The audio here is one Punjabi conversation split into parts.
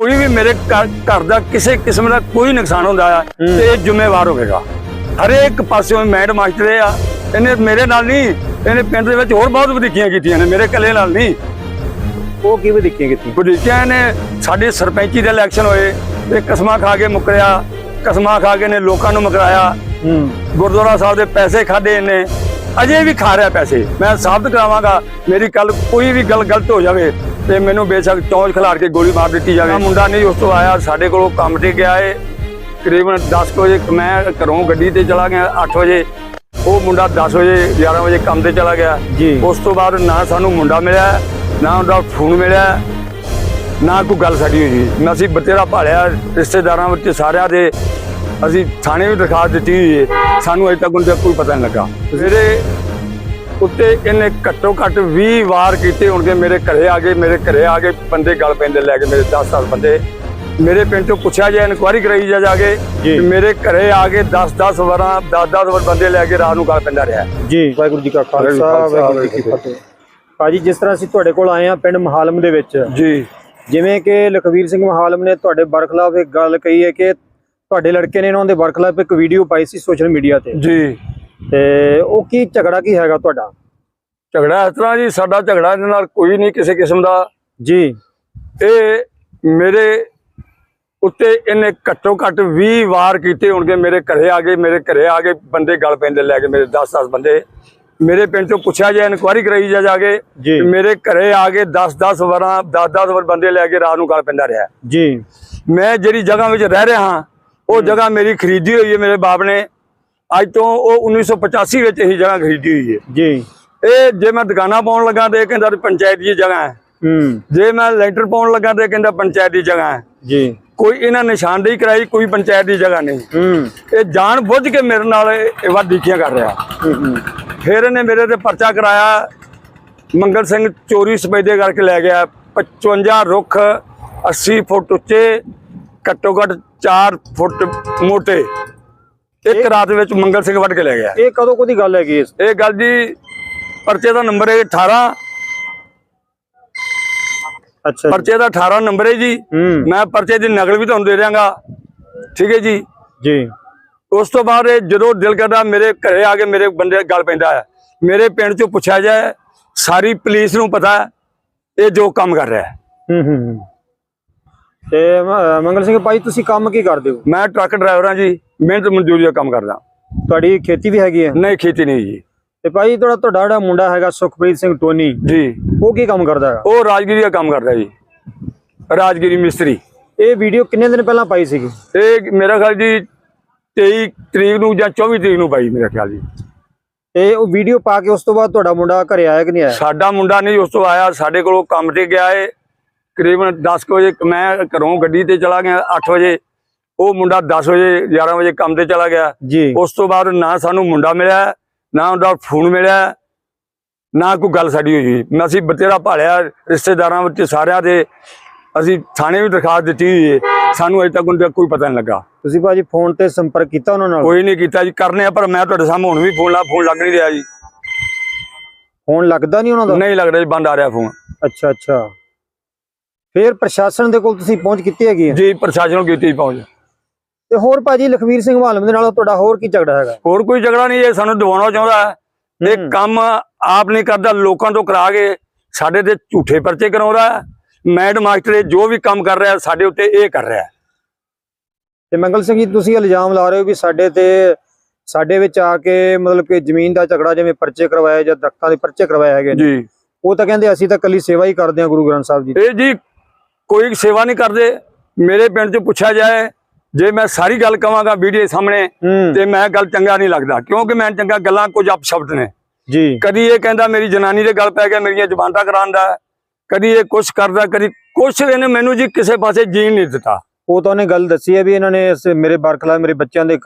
ਕੋਈ ਵੀ ਮੇਰੇ ਘਰ ਦਾ ਕਿਸੇ ਕਿਸਮ ਦਾ ਕੋਈ ਨੁਕਸਾਨ ਹੁੰਦਾ ਆ ਤੇ ਇਹ ਜ਼ਿੰਮੇਵਾਰ ਹੋਵੇਗਾ। ਹਰੇਕ ਪਾਸਿਓਂ ਮੈਡ ਮਾਸਟਰ ਆ ਇਹਨੇ ਮੇਰੇ ਨਾਲ ਨਹੀਂ ਇਹਨੇ ਪਿੰਡ ਦੇ ਵਿੱਚ ਹੋਰ ਬਹੁਤ ਵਧੀਕੀਆਂ ਕੀਤੀਆਂ ਨੇ ਮੇਰੇ ਇਕੱਲੇ ਨਾਲ ਨਹੀਂ। ਉਹ ਕਿਵੇਂ ਦੇਖੀਆਂ ਕੀਤੀ ਵਧੀਕੀਆਂ ਨੇ ਸਾਡੇ ਸਰਪੰਚੀ ਦੇ ਇਲੈਕਸ਼ਨ ਹੋਏ ਤੇ ਕਸਮਾਂ ਖਾ ਕੇ ਮੁਕਰਿਆ ਕਸਮਾਂ ਖਾ ਕੇ ਨੇ ਲੋਕਾਂ ਨੂੰ ਮੁਕਰਾਇਆ। ਗੁਰਦੁਆਰਾ ਸਾਹਿਬ ਦੇ ਪੈਸੇ ਖਾਦੇ ਇਹਨੇ ਅਜੇ ਵੀ ਖਾ ਰਿਹਾ ਪੈਸੇ। ਮੈਂ ਸਾਬਤ ਕਰਾਵਾਂਗਾ ਮੇਰੀ ਕੱਲ ਕੋਈ ਵੀ ਗੱਲ ਗਲਤ ਹੋ ਜਾਵੇ ਤੇ ਮੈਨੂੰ ਬੇਸ਼ੱਕ ਚੌਂਚ ਖਿਲਾਰ ਕੇ ਗੋਲੀ ਮਾਰ ਦਿੱਤੀ ਜਾਵੇ। ਮੁੰਡਾ ਨਹੀਂ ਉਸ ਤੋਂ ਆਇਆ ਸਾਡੇ ਕੋਲੋਂ ਕੰਮ ਤੇ ਗਿਆ ਏ। ਤਕਰੀਬਨ 10 ਕੁ ਵਜੇ ਮੈਂ ਘਰੋਂ ਗੱਡੀ ਤੇ ਚਲਾ ਗਿਆ 8 ਵਜੇ। ਉਹ ਮੁੰਡਾ 10 ਵਜੇ 11 ਵਜੇ ਕੰਮ ਤੇ ਚਲਾ ਗਿਆ। ਜੀ। ਉਸ ਤੋਂ ਬਾਅਦ ਨਾ ਸਾਨੂੰ ਮੁੰਡਾ ਮਿਲਿਆ ਨਾ ਉਹਦਾ ਫੋਨ ਮਿਲਿਆ ਨਾ ਕੋਈ ਗੱਲ ਸਾਡੀ ਹੋਈ। ਅਸੀਂ ਬਤੇਰਾ ਭਾਲਿਆ ਰਿਸ਼ਤੇਦਾਰਾਂ ਵਿੱਚ ਸਾਰਿਆਂ ਦੇ ਅਸੀਂ ਥਾਣੇ ਵੀ ਦਰਖਾਸਤ ਦਿੱਤੀ ਹੋਈ ਹੈ। ਸਾਨੂੰ ਅਜੇ ਤੱਕ ਉਹਦਾ ਕੋਈ ਪਤਾ ਨਹੀਂ ਲੱਗਾ। ਮੇਰੇ ਉੱਤੇ ਇਹਨੇ ਘੱਟੋ ਘੱਟ 20 ਵਾਰ ਕੀਤੇ ਹੋਣਗੇ ਮੇਰੇ ਘਰੇ ਆ ਗਏ ਮੇਰੇ ਘਰੇ ਆ ਕੇ ਬੰਦੇ ਗੱਲ ਪੈਂਦੇ ਲੈ ਕੇ ਮੇਰੇ 10 10 ਬੰਦੇ। ਮੇਰੇ ਪਿੰਡ ਤੋਂ ਪੁੱਛਿਆ ਜਾਏ ਇਨਕੁਆਇਰੀ ਕਰਾਈ ਜਾ ਜਾ ਕੇ ਜੀ। ਕਿ ਮੇਰੇ ਘਰੇ ਆ ਕੇ 10 10 ਵਾਰਾਂ 10 10 ਵਾਰ ਬੰਦੇ ਲੈ ਕੇ ਰਾਤ ਨੂੰ ਗੱਲ ਪੈਂਦਾ ਰਿਹਾ। ਜੀ। ਵਾਹਿਗੁਰੂ ਜੀ ਕਾ ਖਾਲਸਾ ਵਾਹਿਗੁਰੂ ਜੀ ਕੀ ਫਤਿਹ। ਭਾਜੀ ਜਿਸ ਤਰ੍ਹਾਂ ਅਸੀਂ ਤੁਹਾਡੇ ਕੋਲ ਆਏ ਆ ਪਿੰਡ ਮਹਾਲਮ ਦੇ ਵਿੱਚ ਜੀ। ਜਿਵੇਂ ਕਿ ਲਖਵੀਰ ਸਿੰਘ ਮਹਾਲਮ ਨੇ ਤੁਹਾਡੇ ਬਰਖਲਾਫ ਇੱਕ ਗੱਲ ਕਹੀ ਹੈ ਕਿ ਤੁਹਾਡੇ ਲੜਕੇ ਨੇ ਇਹਨਾਂ ਦੇ ਬਰਖਲਾਫ ਇੱਕ ਵੀਡੀਓ ਪਾਈ ਸੀ ਸੋਸ਼ਲ ਮੀਡੀਆ ਤੇ। ਜੀ। ਤੇ ਉਹ ਕੀ ਝਗੜਾ ਕੀ ਹੈਗਾ ਤੁਹਾਡਾ? ਝਗੜਾ ਇਸ ਤਰ੍ਹਾਂ ਜੀ ਸਾਡਾ ਝਗੜਾ ਇਹਦੇ ਨਾਲ ਕੋਈ ਨਹੀਂ ਕਿਸੇ ਕਿਸਮ ਦਾ। ਜੀ। ਇਹ ਮੇਰੇ ਉੱਤੇ ਇਹਨੇ ਘੱਟੋ ਘੱਟ 20 ਵਾਰ ਕੀਤੇ ਹੋਣਗੇ ਮੇਰੇ ਘਰੇ ਆ ਗਏ ਮੇਰੇ ਘਰੇ ਆ ਕੇ ਬੰਦੇ ਗੱਲ ਪੈਂਦੇ ਲੈ ਕੇ ਮੇਰੇ 10 10 ਬੰਦੇ। ਮੇਰੇ ਪਿੰਡ ਤੋਂ ਪੁੱਛਿਆ ਜਾਏ ਇਨਕੁਆਇਰੀ ਕਰਾਈ ਜਾ ਜਾ ਕੇ ਜੀ। ਮੇਰੇ ਘਰੇ ਆ ਕੇ 10 10 ਵਾਰਾਂ 10 10 ਵਾਰ ਬੰਦੇ ਲੈ ਕੇ ਰਾਤ ਨੂੰ ਗੱਲ ਪੈਂਦਾ ਰਿਹਾ। ਜੀ। ਮੈਂ ਜਿਹੜੀ ਜਗ੍ਹਾ ਵਿੱਚ ਰਹਿ ਰਿਹਾ ਹਾਂ ਉਹ ਜਗ੍ਹਾ ਮੇਰੀ ਖਰੀਦੀ ਹੋਈ ਹੈ ਮੇਰੇ ਬਾਪ ਨੇ। ਅੱਜ ਤੋਂ ਉਹ 1985 ਵਿੱਚ ਇਹ ਜਗ੍ਹਾ ਖਰੀਦੀ ਹੋਈ ਹੈ। ਜੀ। ਇਹ ਜੇ ਮੈਂ ਦੁਕਾਨਾਂ ਪਾਉਣ ਲੱਗਾ ਤੇ ਇਹ ਕਹਿੰਦਾ ਪੰਚਾਇਤ ਦੀ ਜਗ੍ਹਾ ਹੈ। ਹੂੰ। ਜੇ ਮੈਂ ਲੈਂਟਰ ਪਾਉਣ ਲੱਗਾ ਤੇ ਕਹਿੰਦਾ ਪੰਚਾਇਤ ਦੀ ਜਗ੍ਹਾ ਹੈ। ਜੀ। ਕੋਈ ਇਹਨਾਂ ਨਿਸ਼ਾਨਦੇਹੀ ਕਰਾਈ ਕੋਈ ਪੰਚਾਇਤ ਦੀ ਜਗ੍ਹਾ ਨਹੀਂ। ਹੂੰ। ਇਹ ਜਾਣ ਬੁੱਝ ਕੇ ਮੇਰੇ ਨਾਲ ਇਹ ਵਾਦੀਕੀਆਂ ਕਰ ਰਿਹਾ। ਹੂੰ ਫਿਰ ਇਹਨੇ ਮੇਰੇ ਤੇ ਪਰਚਾ ਕਰਾਇਆ। ਮੰਗਲ ਸਿੰਘ ਚੋਰੀ ਸਪੈਦੇ ਕਰਕੇ ਲੈ ਗਿਆ। 55 ਰੁੱਖ 80 ਫੁੱਟ ਉੱਚੇ। ਘੱਟੋ ਘੱਟ 4 ਫੁੱਟ ਮੋਟੇ। ਇੱਕ ਰਾਤ ਵਿੱਚ ਮੰਗਲ ਸਿੰਘ ਵੱਢ ਕੇ ਲੈ ਗਿਆ। ਇਹ ਕਦੋਂ ਕਦੀ ਗੱਲ ਹੈਗੀ ਇਸ? ਇਹ ਗੱਲ ਜੀ ਪਰਚੇ ਦਾ ਨੰਬਰ ਹੈ 18 ਅੱਛਾ। ਪਰਚੇ ਦਾ 18 ਨੰਬਰ ਹੈ ਜੀ। ਮੈਂ ਪਰਚੇ ਦੀ ਨਕਲ ਵੀ ਤੁਹਾਨੂੰ ਦੇ ਦਿਆਂਗਾ। ਠੀਕ ਹੈ ਜੀ। ਜੀ। ਉਸ ਤੋਂ ਬਾਅਦ ਇਹ ਜਦੋਂ ਦਿਲ ਕਰਦਾ ਮੇਰੇ ਘਰੇ ਆ ਕੇ ਮੇਰੇ ਬੰਦੇ ਗੱਲ ਪੈਂਦਾ ਹੈ। ਮੇਰੇ ਪਿੰਡ ਚੋਂ ਪੁੱਛਿਆ ਜਾਏ ਸਾਰੀ ਪੁਲਿਸ ਨੂੰ ਪਤਾ ਇਹ ਜੋ ਕੰਮ ਕਰ ਰਿਹਾ ਹੈ। ਹੂੰ ਹੂੰ ਹੂੰ। ਤੇ ਮ- ਮੰਗਲ ਸਿੰਘ ਭਾਈ ਤੁਸੀਂ ਕੰਮ ਕੀ ਕਰਦੇ ਹੋ? ਮੈਂ ਟਰੱਕ ਡਰਾਈਵਰ ਹਾਂ ਜੀ ਮਿਹਨਤ ਮਜ਼ਦੂਰੀ ਦਾ ਕੰਮ ਕਰਦਾ। ਤੁਹਾਡੀ ਖੇਤੀ ਵੀ ਹੈਗੀ ਹੈ? ਨਹੀਂ ਖੇਤੀ ਨਹੀਂ ਜੀ। ਤੇ ਭਾਈ ਤੁਹਾਡਾ ਤੁਹਾਡਾ ਜਿਹੜਾ ਮੁੰਡਾ ਹੈਗਾ ਸੁਖਪ੍ਰੀਤ ਸਿੰਘ ਟੋਨੀ ਜੀ। ਉਹ ਕੀ ਕੰਮ ਕਰਦਾ ਹੈਗਾ? ਉਹ ਰਾਜਗੀਰੀ ਦਾ ਕੰਮ ਕਰਦਾ ਜੀ। ਰਾਜਗੀਰੀ ਮਿਸਤਰੀ। ਇਹ ਵੀਡੀਓ ਕਿੰਨੇ ਦਿਨ ਪਹਿਲਾਂ ਪਾਈ ਸੀਗੀ? ਇਹ ਮੇਰਾ ਖਿਆਲ ਜੀ 23 ਤਰੀਕ ਨੂੰ ਜਾਂ 24 ਤਰੀਕ ਨੂੰ ਪਾਈ ਮੇਰਾ ਖਿਆਲ ਜੀ। ਤੇ ਉਹ ਵੀਡੀਓ ਪਾ ਕੇ ਉਸ ਤੋਂ ਬਾਅਦ ਤੁਹਾਡਾ ਮੁੰਡਾ ਘਰੇ ਆਇਆ ਕਿ ਨਹੀਂ ਆਇਆ? ਸਾਡਾ ਮੁੰਡਾ ਨਹੀਂ ਉਸ ਤੋਂ ਆਇਆ ਸਾਡੇ ਕੋਲੋਂ ਕੰਮ ਤੇ ਗਿਆ ਏ। ਕਰੀਬਨ 10 ਕੁ ਵਜੇ ਮੈਂ ਘਰੋਂ ਗੱਡੀ ਤੇ ਚਲਾ ਗਿਆ 8 ਵਜੇ। ਉਹ ਮੁੰਡਾ 10 ਵਜੇ 11 ਵਜੇ ਕੰਮ ਤੇ ਚਲਾ ਗਿਆ। ਉਸ ਤੋਂ ਬਾਅਦ ਨਾ ਸਾਨੂੰ ਮੁੰਡਾ ਮਿਲਿਆ ਨਾ ਉਹਦਾ ਫੋਨ ਮਿਲਿਆ ਨਾ ਕੋਈ ਗੱਲ ਸਾਡੀ ਹੋਈ। ਮੈਂ ਅਸੀਂ ਬਤੇਰਾ ਭਾਲਿਆ ਰਿਸ਼ਤੇਦਾਰਾਂ ਵਿੱਚ ਸਾਰਿਆਂ ਦੇ ਅਸੀਂ ਥਾਣੇ ਵੀ ਦਰਖਾਸਤ ਦਿੱਤੀ ਹੋਈ ਸਾਨੂੰ ਅਜੇ ਤੱਕ ਉਹਦਾ ਕੋਈ ਪਤਾ ਨਹੀਂ ਲੱਗਾ। ਤੁਸੀਂ ਭਾਜੀ ਫੋਨ ਤੇ ਸੰਪਰਕ ਕੀਤਾ ਉਹਨਾਂ ਨਾਲ? ਕੋਈ ਨਹੀਂ ਕੀਤਾ ਜੀ ਕਰਨੇ ਆ ਪਰ ਮੈਂ ਤੁਹਾਡੇ ਸਾਹਮਣੇ ਹੁਣ ਵੀ ਫੋਨ ਲਾ ਫੋਨ ਲੱਗ ਨਹੀਂ ਰਿਹਾ ਜੀ। ਫੋਨ ਲੱਗਦਾ ਨਹੀਂ ਉਹਨਾਂ ਦਾ? ਨਹੀਂ ਲੱਗ ਰਿਹਾ ਜੀ ਬੰਦ ਆ ਰਿਹਾ ਫੋਨ। ਅੱਛਾ ਅੱਛਾ। ਫਿਰ ਪ੍ਰਸ਼ਾਸਨ ਦੇ ਕੋਲ ਤੁਸੀਂ ਪਹੁੰਚ ਕੀਤੀ ਹੈਗੀ ਹੈ ਜੀ ਪ੍ਰਸ਼ਾਸਨ ਨੂੰ ਕੀਤੀ ਪਹੁੰਚ। ਤੇ ਹੋਰ ਭਾਜੀ ਲਖਵੀਰ ਸਿੰਘ ਮਾਲਮ ਦੇ ਨਾਲ ਤੁਹਾਡਾ ਹੋਰ ਕੀ ਝਗੜਾ ਹੈਗਾ? ਹੋਰ ਕੋਈ ਝਗੜਾ ਨਹੀਂ ਇਹ ਸਾਨੂੰ ਦਿਵਾਉਣਾ ਚਾਹੁੰਦਾ ਹੈ। ਇਹ। ਕੰਮ ਆਪ ਨਹੀਂ ਕਰਦਾ ਲੋਕਾਂ ਤੋਂ ਕਰਾ ਕੇ ਸਾਡੇ ਤੇ ਝੂਠੇ ਪਰਚੇ ਕਰਾਉਂਦਾ ਹੈ। ਮੈਡ ਮਾਸਟਰ ਇਹ ਜੋ ਵੀ ਕੰਮ ਕਰ ਰਿਹਾ ਸਾਡੇ ਉੱਤੇ ਇਹ ਕਰ ਰਿਹਾ। ਤੇ ਮੰਗਲ ਸਿੰਘ ਜੀ ਤੁਸੀਂ ਇਲਜ਼ਾਮ ਲਾ ਰਹੇ ਹੋ ਵੀ ਸਾਡੇ ਤੇ ਸਾਡੇ ਵਿੱਚ ਆ ਕੇ ਮਤਲਬ ਕਿ ਜ਼ਮੀਨ ਦਾ ਝਗੜਾ ਜਿਵੇਂ ਪਰਚੇ ਕਰਵਾਏ ਜਾਂ ਦਰਖਤਾਂ ਦੇ ਪਰਚੇ ਕਰਵਾਏ ਹੈਗੇ ਜੀ। ਉਹ ਤਾਂ ਕਹਿੰਦੇ ਅਸੀਂ ਤਾਂ ਕੱਲੀ ਸੇਵਾ ਹੀ ਕਰਦੇ ਹਾਂ ਗੁਰੂ ਗ੍ਰੰਥ ਸਾਹਿਬ ਜੀ। ਇਹ ਜੀ ਕੋਈ ਸੇਵਾ ਨਹੀਂ ਕਰਦੇ। ਮੇਰੇ ਪਿੰਡ 'ਚ ਪੁੱਛਿਆ ਜਾਏ ਜੇ ਮੈਂ ਸਾਰੀ ਗੱਲ ਕਵਾਂਗਾ ਵੀਡੀਓ ਸਾਹਮਣੇ ਤੇ ਮੈਂ ਗੱਲ ਚੰਗਾ ਨਹੀਂ ਲੱਗਦਾ ਕਿਉਂਕਿ ਮੈਂ ਚੰਗਾ ਗੱਲਾਂ ਕੁਝ ਅਪ ਸ਼ਬਦ ਨੇ। ਜੀ। ਕਦੀ ਇਹ ਕਹਿੰਦਾ ਮੇਰੀ ਜਨਾਨੀ ਦੇ ਗੱਲ ਪੈ ਗਿਆ ਮੇਰੀਆਂ ਜ਼ਬਾਨਾਂ ਕਰਾਉਂਦਾ ਹੈ। ਕਦੀ ਇਹ ਕੁਛ ਕਰਦਾ ਕਦੀ ਕੁਛ ਇਹਨੇ ਮੈਨੂੰ ਜੀ ਕਿਸੇ ਪਾਸੇ ਜੀਣ ਨਹੀਂ ਦਿੱਤਾ। ਉਹ ਤਾਂ ਉਹਨੇ ਗੱਲ ਦੱਸੀ ਹੈ ਵੀ ਇਹਨਾਂ ਨੇ ਮੇਰੇ ਬਰਖਲਾ ਮੇਰੇ ਬੱਚਿਆਂ ਦੇ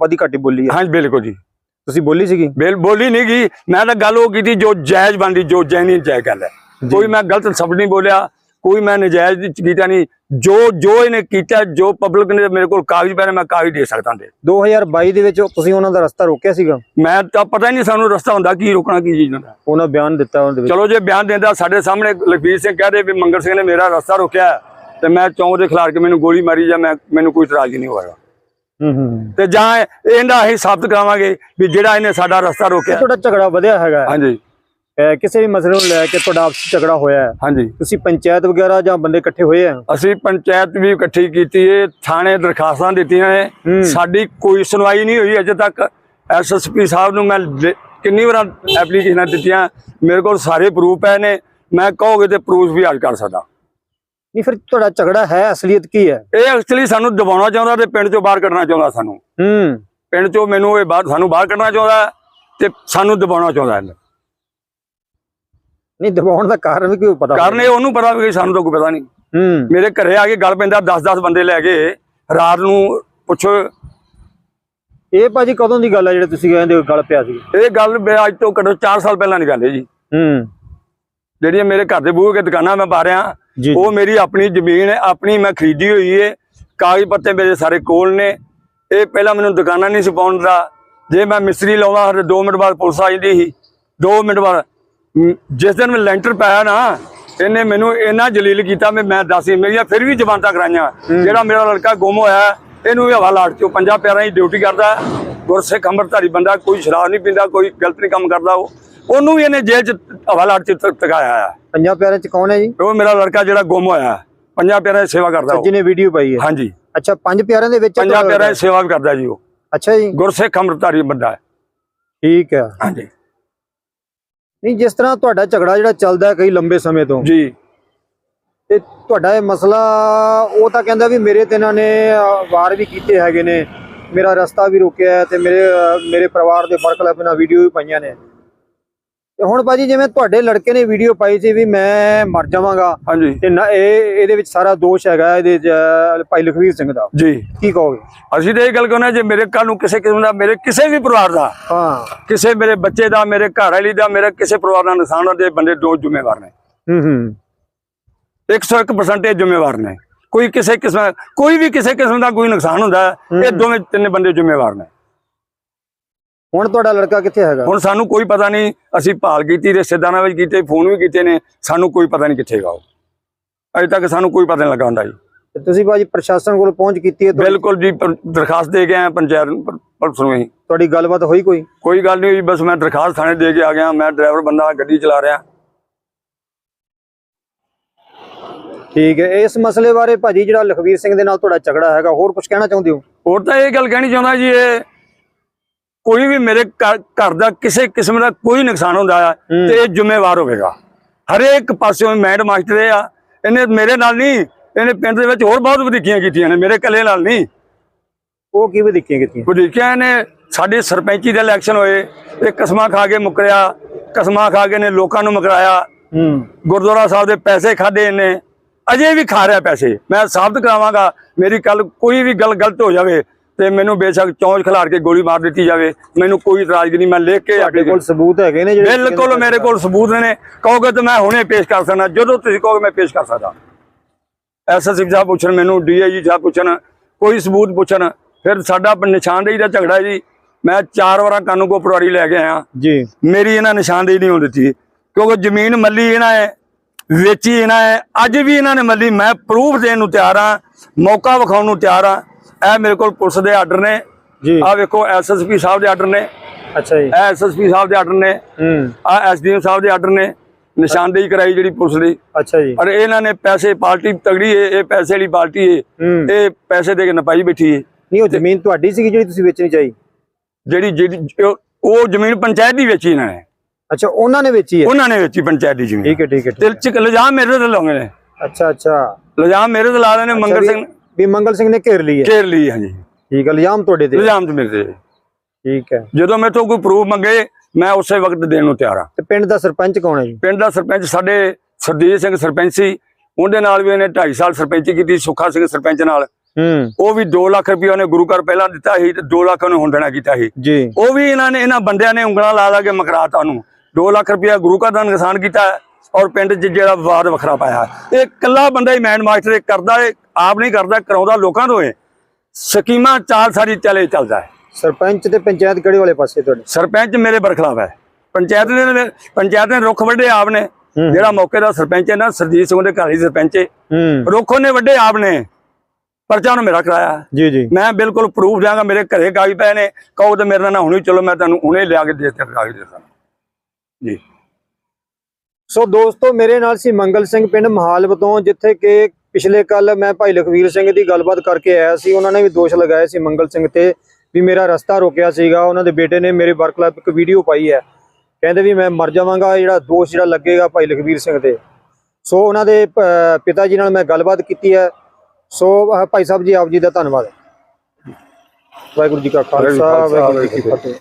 ਵਧੀ ਘਾਟੀ ਬੋਲੀ ਹੈ। ਹਾਂਜੀ ਬਿਲਕੁਲ ਜੀ। ਤੁਸੀਂ ਬੋਲੀ ਸੀਗੀ? ਬਿਲ ਬੋਲੀ ਨਹੀਂ ਗਈ। ਮੈਂ ਤਾਂ ਗੱਲ ਉਹ ਕੀਤੀ ਜੋ ਜਾਇਜ਼ ਬਣਦੀ ਜੋ ਜੈਨੀ ਜਾਇਜ਼ ਗੱਲ ਹੈ। ਕੋਈ ਮੈਂ ਗਲਤ ਸ਼ਬਦ ਨਹੀਂ ਬੋਲਿਆ। ਕੋਈ ਮੈਂ ਨਜਾਇਜ਼ ਕੀਤਾ ਨਹੀਂ। ਜੋ ਜੋ ਇਹਨੇ ਕੀਤਾ ਜੋ ਪਬਲਿਕ ਨੇ ਮੇਰੇ ਕੋਲ ਕਾਗਜ਼ ਪਏ ਨੇ ਮੈਂ ਕਾਗਜ਼ ਦੇ ਸਕਦਾ ਦੇ 2022 ਦੇ ਵਿੱਚ ਤੁਸੀਂ ਉਹਨਾਂ ਦਾ ਰਸਤਾ ਰੋਕਿਆ ਸੀਗਾ? ਮੈਂ ਤਾਂ ਪਤਾ ਹੀ ਨਹੀਂ ਸਾਨੂੰ ਰਸਤਾ ਹੁੰਦਾ ਕੀ ਰੋਕਣਾ ਕੀ ਚੀਜ਼ ਹੁੰਦਾ। ਉਹਨਾਂ ਬਿਆਨ ਦਿੱਤਾ ਉਹਦੇ ਵਿੱਚ? ਚਲੋ ਜੇ ਬਿਆਨ ਦਿੰਦਾ ਸਾਡੇ ਸਾਹਮਣੇ ਲਖਬੀਰ ਸਿੰਘ ਕਹਦੇ ਵੀ ਮੰਗਲ ਸਿੰਘ ਨੇ ਮੇਰਾ ਰਸਤਾ ਰੋਕਿਆ ਤੇ ਮੈਂ ਚੌਂਕ ਦੇ ਖਿਲਾਰ ਕੇ ਮੈਨੂੰ ਗੋਲੀ ਮਾਰੀ ਜਾਂ ਮੈਂ ਮੈਨੂੰ ਕੋਈ ਇਤਰਾਜ਼ ਨਹੀਂ ਹੋਇਆ। ਹੂੰ ਹੂੰ ਤੇ ਜਾਂ ਇਹਦਾ ਅਸੀਂ ਸਾਬਤ ਕਰਾਵਾਂਗੇ ਵੀ ਜਿਹੜਾ ਇਹਨੇ ਸਾਡਾ ਰਸਤਾ ਰੋਕਿਆ। ਤੁਹਾਡਾ ਝਗੜਾ ਵਧਿਆ ਹੈਗਾ। ਹੈ। ਹਾਂਜੀ। ਕਿਸੇ ਵੀ ਮਸਲੇ ਨੂੰ ਲੈ ਕੇ ਤੁਹਾਡਾ ਆਪਸੀ ਝਗੜਾ ਹੋਇਆ ਹੈ। ਹਾਂਜੀ। ਤੁਸੀਂ ਪੰਚਾਇਤ ਵਗੈਰਾ ਜਾਂ ਬੰਦੇ ਇਕੱਠੇ ਹੋਏ ਆ? ਅਸੀਂ ਪੰਚਾਇਤ ਵੀ ਇਕੱਠੀ ਕੀਤੀ ਏ ਥਾਣੇ ਦਰਖਾਸਤਾਂ ਦਿੱਤੀਆਂ ਹੂੰ। ਨੇ ਸਾਡੀ ਕੋਈ ਸੁਣਵਾਈ ਨਹੀਂ ਹੋਈ ਅਜੇ ਤੱਕ। ਐਸਐਸਪੀ ਸਾਹਿਬ ਨੂੰ ਮੈਂ ਕਿੰਨੀ ਵਾਰ ਐਪਲੀਕੇਸ਼ਨਾਂ ਦਿੱਤੀਆਂ ਮੇਰੇ ਕੋਲ ਸਾਰੇ ਪ੍ਰੂਫ ਪਏ ਨੇ। ਮੈਂ ਕਹੋਗੇ ਤੇ ਪ੍ਰੂਫ ਵੀ ਅੱਜ ਕਰ ਸਕਦਾ। ਨਹੀਂ ਫਿਰ ਤੁਹਾਡਾ ਝਗੜਾ ਹੈ ਅਸਲੀਅਤ ਕੀ ਹੈ? ਇਹ ਐਕਚੁਅਲੀ ਸਾਨੂੰ ਦਬਾਉਣਾ ਚਾਹੁੰਦਾ ਤੇ ਪਿੰਡ ਚੋਂ ਬਾਹਰ ਕੱਢਣਾ ਚਾਹੁੰਦਾ ਸਾਨੂੰ। ਹੂੰ। ਪਿੰਡ ਚੋਂ ਮੈਨੂੰ ਇਹ ਬਾਹਰ ਸਾਨੂੰ ਬਾਹਰ ਕੱਢਣਾ ਚਾਹੁੰਦਾ ਤੇ ਸਾਨੂੰ ਦਬਾਉਣਾ ਚਾਹੁੰਦਾ ਇਹਨੇ ਨਹੀਂ ਦਬਾਉਣ ਦਾ ਕਾਰਨ ਵੀ ਕਿਉਂ ਪਤਾ ਕਾਰਨ ਇਹ ਉਹਨੂੰ ਪਤਾ ਵੀ ਸਾਨੂੰ ਤਾਂ ਕੋਈ ਪਤਾ ਨਹੀਂ। ਹੂੰ। ਮੇਰੇ ਘਰੇ ਆ ਕੇ ਗੱਲ ਪੈਂਦਾ 10-10 ਬੰਦੇ ਲੈ ਕੇ ਰਾਤ ਨੂੰ ਪੁੱਛੋ। ਇਹ ਭਾਜੀ ਕਦੋਂ ਦੀ ਗੱਲ ਹੈ ਜਿਹੜੇ ਤੁਸੀਂ ਕਹਿੰਦੇ ਹੋ ਗੱਲ ਪਿਆ ਸੀ? ਇਹ ਗੱਲ ਅੱਜ ਤੋਂ ਘੱਟੋ 4 ਸਾਲ ਪਹਿਲਾਂ ਦੀ ਗੱਲ ਹੈ ਜੀ। ਹੂੰ। ਜਿਹੜੀਆਂ ਮੇਰੇ ਘਰ ਦੇ ਬੂਹੇ ਕੇ ਦੁਕਾਨਾਂ ਮੈਂ ਜੀ ਉਹ ਮੇਰੀ ਆਪਣੀ ਜ਼ਮੀਨ ਹੈ ਆਪਣੀ ਮੈਂ ਖਰੀਦੀ ਹੋਈ ਹੈ। ਕਾਗਜ਼ ਪੱਤੇ ਮੇਰੇ ਸਾਰੇ ਕੋਲ ਨੇ। ਇਹ ਪਹਿਲਾਂ ਮੈਨੂੰ ਦੁਕਾਨਾਂ ਨਹੀਂ ਸੀ ਪਾਉਣ ਦਾ ਜੇ ਮੈਂ ਮਿਸਤਰੀ ਲਾਉਂਦਾ ਹਰ 2 ਮਿੰਟ ਬਾਅਦ ਪੁਲਿਸ ਆ ਜਾਂਦੀ ਸੀ। 2 ਮਿੰਟ ਬਾਅਦ ਜਿਸ ਦਿਨ ਮੈਂ ਲੈਂਟਰ ਪਾਇਆ ਨਾ ਇਹਨੇ ਮੈਨੂੰ ਇੰਨਾ ਜਲੀਲ ਕੀਤਾ ਮੈਂ ਮੈਂ ਦੱਸ ਮੇਰੀਆਂ ਫਿਰ ਵੀ ਜ਼ਮਾਨਤਾਂ ਕਰਾਈਆਂ। ਜਿਹੜਾ ਮੇਰਾ ਲੜਕਾ ਗੁੰਮ ਹੋਇਆ ਇਹਨੂੰ ਵੀ ਹਵਾਲਾਟ ਚੋਂ ਪੰਜਾਂ ਪਿਆਰਾਂ ਦੀ ਡਿਊਟੀ ਕਰਦਾ। ਗੁਰਸਿੱਖ ਅੰਮ੍ਰਿਤਧਾਰੀ ਬੰਦਾ ਕੋਈ ਸ਼ਰਾਬ ਨਹੀਂ ਪੀਂਦਾ ਕੋਈ ਗਲਤ ਨਹੀਂ ਕੰਮ ਕਰਦਾ ਉਹ। ਉਹਨੂੰ ਵੀ ਇਹਨੇ ਜੇਲ੍ਹ ਚ ਹਵਾਲਾਟ ਚ ਤ- ਟਕਾਇਆ ਹੈ ਪੰਜਾਂ ਪਿਆਰਿਆਂ ਚ ਕੌਣ ਹੈ ਜੀ? ਉਹ ਮੇਰਾ ਲੜਕਾ ਜਿਹੜਾ ਗੁੰਮ ਹੋਇਆ ਪੰਜਾਂ ਪਿਆਰਾਂ ਦੀ ਸੇਵਾ ਕਰਦਾ ਉਹ। ਜਿਹਨੇ ਵੀਡੀਓ ਪਾਈ ਹੈ। ਹਾਂਜੀ। ਅੱਛਾ ਪੰਜ ਪਿਆਰਿਆਂ ਦੇ ਵਿੱਚ ਪੰਜਾਂ ਪਿਆਰਾਂ ਦੀ ਸੇਵਾ ਵੀ ਕਰਦਾ ਜੀ ਉਹ। ਅੱਛਾ ਜੀ। ਗੁਰਸਿੱਖ ਅੰਮ੍ਰਿਤਧਾਰੀ ਬੰਦਾ ਹੈ। ਠੀਕ ਹੈ। ਹਾਂਜੀ। ਨਹੀਂ ਜਿਸ ਤਰ੍ਹਾਂ ਤੁਹਾਡਾ ਝਗੜਾ ਜਿਹੜਾ ਚੱਲਦਾ ਹੈ ਕਈ ਲੰਬੇ ਸਮੇਂ ਤੋਂ। ਜੀ। ਤੇ ਤੁਹਾਡਾ ਇਹ ਮਸਲਾ ਉਹ ਤਾਂ ਕਹਿੰਦਾ ਵੀ ਮੇਰੇ ਤੇ ਇਹਨਾਂ ਨੇ ਵਾਰ ਵੀ ਕੀਤੇ ਹੈਗੇ ਨੇ। ਮੇਰਾ ਰਸਤਾ ਵੀ ਰੋਕਿਆ ਤੇ ਮੇਰੇ ਮੇਰੇ ਪਰਿਵਾਰ ਦੇ ਵਰਕਲਪ ਨਾਲ ਵੀਡੀਓ ਵੀ ਪਾਈਆਂ ਨੇ। ਤੇ ਹੁਣ ਭਾਜੀ ਜਿਵੇਂ ਤੁਹਾਡੇ ਲੜਕੇ ਨੇ ਵੀਡੀਓ ਪਾਈ ਸੀ ਵੀ ਮੈਂ ਮਰ ਜਾਵਾਂਗਾ ਹਾਂਜੀ। ਤੇ ਨਾ ਇਹ ਇਹਦੇ ਵਿੱਚ ਸਾਰਾ ਦੋਸ਼ ਹੈਗਾ ਇਹਦੇ ਭਾਈ ਲਖਵੀਰ ਸਿੰਘ ਦਾ। ਜੀ। ਕੀ ਕਹੋਗੇ? ਅਸੀਂ ਤਾਂ ਇਹ ਗੱਲ ਕਹਿੰਦੇ ਜੇ ਮੇਰੇ ਕੱਲ ਨੂੰ ਕਿਸੇ ਕਿਸਮ ਦਾ ਮੇਰੇ ਕਿਸੇ ਵੀ ਪਰਿਵਾਰ ਦਾ ਹਾਂ। ਕਿਸੇ ਮੇਰੇ ਬੱਚੇ ਦਾ ਮੇਰੇ ਘਰ ਵਾਲੀ ਦਾ ਮੇਰੇ ਕਿਸੇ ਪਰਿਵਾਰ ਦਾ ਨੁਕਸਾਨ ਦੇ ਬੰਦੇ ਦੋ ਜ਼ਿੰਮੇਵਾਰ ਨੇ। ਹੂੰ ਹੂੰ। 101% ਇਹ ਜ਼ਿੰਮੇਵਾਰ ਨੇ। ਕੋਈ ਕਿਸੇ ਕਿਸਮ ਕੋਈ ਵੀ ਕਿਸੇ ਕਿਸਮ ਦਾ ਕੋਈ ਨੁਕਸਾਨ ਹੁੰਦਾ ਇਹ ਦੋਵੇਂ ਤਿੰਨ ਬੰਦੇ ਜ਼ਿੰਮੇਵਾਰ ਨੇ। ਹੁਣ ਤੁਹਾਡਾ ਲੜਕਾ ਕਿੱਥੇ ਹੈਗਾ? ਹੁਣ ਸਾਨੂੰ ਕੋਈ ਪਤਾ ਨਹੀਂ ਅਸੀਂ ਭਾਲ ਕੀਤੀ ਰਿਸ਼ਤੇਦਾਰਾਂ ਵਿੱਚ ਕੀਤੇ ਫੋਨ ਵੀ ਕੀਤੇ ਨੇ ਸਾਨੂੰ ਕੋਈ ਪਤਾ ਨਹੀਂ ਕਿੱਥੇ ਗਾ ਉਹ। ਅਜੇ ਤੱਕ ਸਾਨੂੰ ਕੋਈ ਪਤਾ ਨਹੀਂ ਲੱਗਾ ਹੁੰਦਾ ਜੀ। ਤੇ ਤੁਸੀਂ ਭਾਜੀ ਪ੍ਰਸ਼ਾਸਨ ਕੋਲ ਪਹੁੰਚ ਕੀਤੀ ਹੈ ਬਿਲਕੁਲ ਜੀ ਦਰਖਾਸਤ ਦੇ ਕੇ ਆਏ ਹਾਂ ਪੰਚਾਇਤ ਨੂੰ, ਪਰ- ਪਰਸੋਂ ਨੂੰ ਹੀ ਤੁਹਾਡੀ ਗੱਲਬਾਤ ਹੋਈ ਕੋਈ? ਕੋਈ ਗੱਲ ਨਹੀਂ ਹੋਈ ਬਸ ਮੈਂ ਦਰਖਾਸਤ ਥਾਣੇ ਦੇ ਕੇ ਆ ਗਿਆ ਮੈਂ ਡਰਾਈਵਰ ਬੰਦਾ ਗੱਡੀ ਚਲਾ ਰਿਹਾ। ਠੀਕ ਹੈ ਇਸ ਮਸਲੇ ਬਾਰੇ ਭਾਜੀ ਜਿਹੜਾ ਲਖਵੀਰ ਸਿੰਘ ਦੇ ਨਾਲ ਤੁਹਾਡਾ ਝਗੜਾ ਹੈਗਾ ਹੋਰ ਕੁਝ ਕਹਿਣਾ ਚਾਹੁੰਦੇ ਹੋ? ਹੋਰ ਤਾਂ ਇਹ ਗੱਲ ਕਹਿਣੀ ਚਾਹੁੰਦਾ ਜੀ ਇਹ ਕੋਈ ਵੀ ਮੇਰੇ ਘਰ ਦਾ ਕਿਸੇ ਕਿਸਮ ਦਾ ਕੋਈ ਨੁਕਸਾਨ ਹੁੰਦਾ ਹੂੰ। ਤੇ ਇਹ ਜ਼ਿੰਮੇਵਾਰ ਹੋਵੇਗਾ। ਹਰੇਕ ਪਾਸਿਓਂ ਮੈਡ ਮਾਸਟਰ ਆ ਇਹਨੇ ਮੇਰੇ ਨਾਲ ਨਹੀਂ ਇਹਨੇ ਪਿੰਡ ਦੇ ਵਿੱਚ ਹੋਰ ਬਹੁਤ ਵਧੀਕੀਆਂ ਕੀਤੀਆਂ ਨੇ ਮੇਰੇ ਇਕੱਲੇ ਨਾਲ ਨਹੀਂ। ਉਹ ਕੀ ਵਧੀਕੀਆਂ ਕੀਤੀਆਂ? ਵਧੀਕੀਆਂ ਨੇ ਸਾਡੇ ਸਰਪੰਚੀ ਦੇ ਇਲੈਕਸ਼ਨ ਹੋਏ ਇਹ ਕਸਮਾਂ ਖਾ ਕੇ ਮੁਕਰਿਆ ਕਸਮਾਂ ਖਾ ਕੇ ਨੇ ਲੋਕਾਂ ਨੂੰ ਮੁਕਰਾਇਆ। ਗੁਰਦੁਆਰਾ ਸਾਹਿਬ ਦੇ ਪੈਸੇ ਖਾਦੇ ਇਹਨੇ ਅਜੇ ਵੀ ਖਾ ਰਿਹਾ ਪੈਸੇ ਮੈਂ ਸਾਬਤ ਕਰਾਵਾਂਗਾ ਮੇਰੀ ਕੱਲ ਕੋਈ ਵੀ ਗੱਲ ਗਲਤ ਹੋ ਜਾਵੇ ਤੇ ਮੈਨੂੰ ਬੇਸ਼ੱਕ ਚੌਂਚ ਖਿਲਾਰ ਕੇ ਗੋਲੀ ਮਾਰ ਦਿੱਤੀ ਜਾਵੇ। ਮੈਨੂੰ ਕੋਈ ਇਤਰਾਜ਼ ਨਹੀਂ ਮੈਂ ਲਿਖ ਕੇ ਤੁਹਾਡੇ ਆਪਣੇ ਕੋਲ ਸਬੂਤ ਹੈਗੇ ਨੇ ਜਿਹੜੇ ਬਿਲਕੁਲ ਮੇਰੇ ਕੋਲ ਸਬੂਤ ਨੇ। ਕਹੋਗੇ ਤਾਂ ਮੈਂ ਹੁਣੇ ਪੇਸ਼ ਕਰ ਸਕਦਾ। ਜਦੋਂ ਤੁਸੀਂ ਕਹੋਗੇ ਮੈਂ ਪੇਸ਼ ਕਰ ਸਕਦਾ। ਐਸਐਸਪੀ ਸਾਹਿਬ ਪੁੱਛਣ ਮੈਨੂੰ ਡੀਆਈਜੀ ਸਾਹਿਬ ਪੁੱਛਣ ਕੋਈ ਸਬੂਤ ਪੁੱਛਣ ਫਿਰ ਸਾਡਾ ਨਿਸ਼ਾਨਦੇਹੀ ਦਾ ਝਗੜਾ ਜੀ। ਮੈਂ ਚਾਰ ਵਾਰਾਂ ਕਾਨੂੰ ਕੋ ਪਟਵਾਰੀ ਲੈ ਕੇ ਆਇਆ। ਜੀ। ਮੇਰੀ ਇਹਨਾਂ ਨਿਸ਼ਾਨਦੇਹੀ ਨਹੀਂ ਹੋਣ ਦਿੱਤੀ। ਕਿਉਂਕਿ ਜ਼ਮੀਨ ਮੱਲੀ ਇਹਨਾਂ ਹੈ ਵੇਚੀ ਇਹਨਾਂ ਹੈ ਅੱਜ ਵੀ ਇਹਨਾਂ ਨੇ ਮੱਲੀ। ਮੈਂ ਪ੍ਰੂਫ ਦੇਣ ਨੂੰ ਤਿਆਰ ਹਾਂ ਮੌਕਾ ਵਿਖਾਉਣ ਨੂੰ ਤਿਆਰ ਹਾਂ। ਇਹ ਮੇਰੇ ਕੋਲ ਪੁਲਿਸ ਦੇ ਆਰਡਰ ਨੇ। ਜੀ। ਆਹ ਵੇਖੋ ਐਸਐਸਪੀ ਸਾਹਿਬ ਦੇ ਆਰਡਰ ਨੇ। ਅੱਛਾ ਜੀ। ਇਹ ਐਸਐਸਪੀ ਸਾਹਿਬ ਦੇ ਆਰਡਰ ਨੇ। ਹੂੰ। ਆ ਐਸਡੀਐਮ ਸਾਹਿਬ ਦੇ ਆਰਡਰ ਨੇ। ਨਿਸ਼ਾਨਦੇਹੀ ਕਰਾਈ ਜਿਹੜੀ ਪੁਲਿਸ ਦੀ। ਅੱਛਾ ਜੀ। ਔਰ ਇਹਨਾਂ ਨੇ ਪੈਸੇ ਪਾਰਟੀ ਤਗੜੀ ਇਹ ਪੈਸੇ ਵਾਲੀ ਪਾਰਟੀ ਹੈ। ਇਹ ਪੈਸੇ ਦੇ ਕੇ ਨਪਾਈ ਬੈਠੀ ਹੈ ਨਹੀਂ ਉਹ ਜ਼ਮੀਨ ਤੁਹਾਡੀ ਸੀਗੀ ਜਿਹੜੀ ਤੁਸੀਂ ਵੇਚਣੀ ਚਾਹੀ? ਜਿਹੜੀ ਜਿਹੜੀ ਉਹ- ਜ਼ਮੀਨ ਪੰਚਾਇਤ ਦੀ ਵੇਚੀ ਇਹਨਾਂ ਨੇ। ਅੱਛਾ ਉਹਨਾਂ ਨੇ ਵੇਚੀ ਹੈ? ਉਹਨਾਂ ਨੇ ਵੇਚੀ ਪੰਚਾਇਤ ਦੀ ਜ਼ਮੀਨ। ਠੀਕ ਹੈ ਠੀਕ ਹੈ ਦਿਲ ਚ ਲਿਜਾਮ ਮੇਰੇ ਤੇ ਲਾਉਂਦੇ ਨੇ। ਅੱਛਾ ਅੱਛਾ। ਲਿਜਾਮ ਮੇਰੇ ਤੇ ਲਾ ਰਹੇ ਨੇ ਵੀ- ਸਿੰਘ ਵੀ ਮੰਗਲ ਸਿੰਘ ਨੇ ਘੇਰ ਲਈ ਹੈ। ਘੇਰ ਲਈ ਹਾਂਜੀ ਠੀਕ ਹੈ ਇਲਜ਼ਾਮ ਤੁਹਾਡੇ ਤੇ ਲਿਜਾਮ ਤੇ ਮੇਰੇ ਤੇ ਠੀਕ ਹੈ। ਜਦੋਂ ਮੇਰੇ ਤੋਂ ਕੋਈ ਪ੍ਰੂਫ ਮੰਗੇ ਮੈਂ ਉਸੇ ਵਕਤ ਦੇਣ ਨੂੰ ਤਿਆਰ ਹਾਂ। ਤੇ ਪਿੰਡ ਦਾ ਸਰਪੰਚ ਕੌਣ ਹੈ ਜੀ? ਪਿੰਡ ਦਾ ਸਰਪੰਚ ਸਾਡੇ ਸਰਦੀਪ ਸਿੰਘ ਸਰਪੰਚ ਸੀ। ਉਹਦੇ ਨਾਲ ਵੀ ਇਹਨੇ 2.5 ਸਾਲ ਸਰਪੰਚੀ ਕੀਤੀ ਸੁੱਖਾ ਸਿੰਘ ਸਰਪੰਚ ਨਾਲ। ਹੂੰ। ਉਹ ਵੀ 2 ਲੱਖ ਰੁਪਏ ਉਹਨੇ ਗੁਰੂ ਘਰ ਪਹਿਲਾਂ ਦਿੱਤਾ ਸੀ ਤੇ 2 ਲੱਖ ਉਹਨੇ ਹੁਣ ਦੇਣਾ ਕੀਤਾ ਸੀ। ਜੀ। ਉਹ ਵੀ ਇਹਨਾਂ ਨੇ ਇਹਨਾਂ ਬੰਦਿਆਂ ਨੇ ਉਂਗਲਾਂ ਲਾ ਲਾ ਕੇ ਮਕਰਾਤਾ ਉਹਨੂੰ। 2 ਲੱਖ ਰੁਪਇਆ ਗੁਰੂ ਘਰ ਦਾ ਨੁਕਸਾਨ ਕੀਤਾ। ਹੈ ਔਰ ਪਿੰਡ 'ਚ ਜਿਹੜਾ ਵਿਵਾਦ ਵੱਖਰਾ ਪਾਇਆ। ਇਹ ਇਕੱਲਾ ਬੰਦਾ ਹੀ ਮੈਨ ਮਾਸਟਰ ਇਹ ਕਰਦਾ ਇਹ ਆਪ ਨਹੀਂ ਕਰਦਾ ਕਰਾਉਂਦਾ ਲੋਕਾਂ ਤੋਂ ਇਹ। ਸਕੀਮਾਂ ਚਾਲ ਸਾਰੀ ਚਲੇ ਚੱਲਦਾ ਹੈ। ਸਰਪੰਚ ਤੇ ਪੰਚਾਇਤ ਕਿਹੜੇ ਵਾਲੇ ਪਾਸੇ ਤੁਹਾਡੇ? ਸਰਪੰਚ ਮੇਰੇ ਬਰਖਲਾਫ ਹੈ। ਪੰਚਾਇਤ ਨੇ ਪੰਚਾਇਤ ਨੇ ਰੁੱਖ ਵੱਡੇ ਆਪ ਨੇ। ਜਿਹੜਾ ਮੌਕੇ ਦਾ ਸਰਪੰਚ ਹੈ ਨਾ ਸਰਜੀਤ ਸਿੰਘ ਦੇ ਘਰ ਹੀ ਸਰਪੰਚ ਹੈ। ਰੋਖੋ ਨੇ ਵੱਡੇ ਆਪ ਨੇ। ਪਰਚਾ ਨੂੰ ਮੇਰਾ ਕਰਾਇਆ। ਜੀ ਜੀ। ਮੈਂ ਬਿਲਕੁਲ ਪ੍ਰੂਫ ਦਿਆਂਗਾ ਮੇਰੇ ਘਰੇ ਕਾਗਜ਼ ਪਏ ਨੇ। ਕਹੋ ਤੇ ਮੇਰੇ ਨਾਲ ਹੁਣੀ ਚਲੋ ਮੈਂ ਤੁਹਾਨੂੰ ਹੁਣੇ ਲਿਆ ਕੇ ਦੇ ਦਿੱਤਾ ਕਾਗਜ਼ ਦਾਂ ਜੀ। ਸੋ ਦੋਸਤੋ ਮੇਰੇ ਨਾਲ ਸੀ ਮੰਗਲ ਸਿੰਘ ਪਿੰਡ ਮਹਾਲਬ ਤੋਂ ਜਿੱਥੇ ਕਿ ਪਿਛਲੇ ਕੱਲ ਮੈਂ ਭਾਈ ਲਖਵੀਰ ਸਿੰਘ ਦੀ ਗੱਲਬਾਤ ਕਰਕੇ ਆਇਆ ਸੀ। ਉਹਨਾਂ ਨੇ ਵੀ ਦੋਸ਼ ਲਗਾਏ ਸੀ ਮੰਗਲ ਸਿੰਘ ਤੇ ਵੀ ਮੇਰਾ ਰਸਤਾ ਰੋਕਿਆ ਸੀਗਾ। ਉਹਨਾਂ ਦੇ ਬੇਟੇ ਨੇ ਮੇਰੇ ਵਰਕ ਕਲੱਬ ਇੱਕ ਵੀਡੀਓ ਪਾਈ ਹੈ। ਕਹਿੰਦੇ ਵੀ ਮੈਂ ਮਰ ਜਾਵਾਂਗਾ ਜਿਹੜਾ ਦੋਸ਼ ਜਿਹੜਾ ਲੱਗੇਗਾ ਭਾਈ ਲਖਵੀਰ ਸਿੰਘ ਤੇ। ਸੋ ਉਹਨਾਂ ਦੇ ਪਿਤਾ ਜੀ ਨਾਲ ਮੈਂ ਗੱਲਬਾਤ ਕੀਤੀ ਹੈ। ਸੋ ਭਾਈ ਸਾਹਿਬ ਜੀ ਆਪ ਜੀ ਦਾ ਧੰਨਵਾਦ। ਵਾਹਿਗੁਰੂ ਜੀ ਕਾ ਖਾਲਸਾ ਵਾਹਿਗੁਰੂ ਜੀ ਕੀ ਫਤਿਹ।